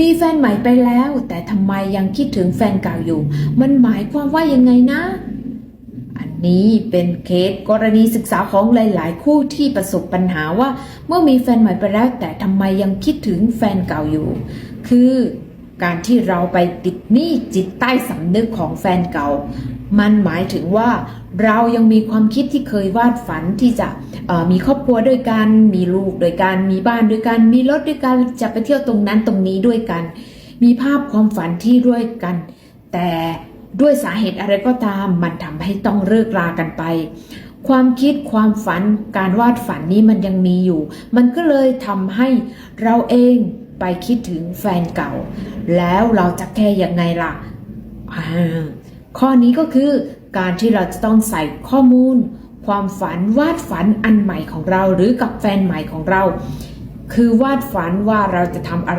มีแฟนใหม่ไปแล้ว แต่ทำไมยังคิดถึงแฟนเก่าอยู่ มันหมายความว่ายังไงนะ อันนี้เป็นเคสกรณีศึกษาของหลาย ๆ คู่ที่ประสบปัญหาว่า เมื่อมีแฟนใหม่ไปแล้ว แต่ทำไมยังคิดถึงแฟนเก่าอยู่ คือการที่เราไปติดหนี้จิตใต้สำนึกของแฟนเก่า มันหมายถึงว่า เรายังมีความคิดที่เคยวาดฝันที่จะ มีครอบครัวด้วยกัน มีลูกด้วยกัน มีบ้านด้วยกัน มีรถด้วยกัน จะไปเที่ยวตรงนั้นตรงนี้ด้วยกัน มีภาพความฝันที่ด้วยกัน แต่ด้วยสาเหตุอะไรก็ตาม มันทำให้ต้องเลิกรากันไป ความคิดความฝันการวาดฝันนี้มันยังมีอยู่ มันก็เลยทำให้เราเองไปคิดถึงแฟนเก่า แล้วเราจะแก้ยังไงล่ะ ข้อนี้ก็คือการที่เราจะต้องใส่ข้อมูล ความฝันวาดฝันอันใหม่ของเราหรือกับแฟนใหม่ของเรา คือวาดฝันว่าเราจะทำอะไร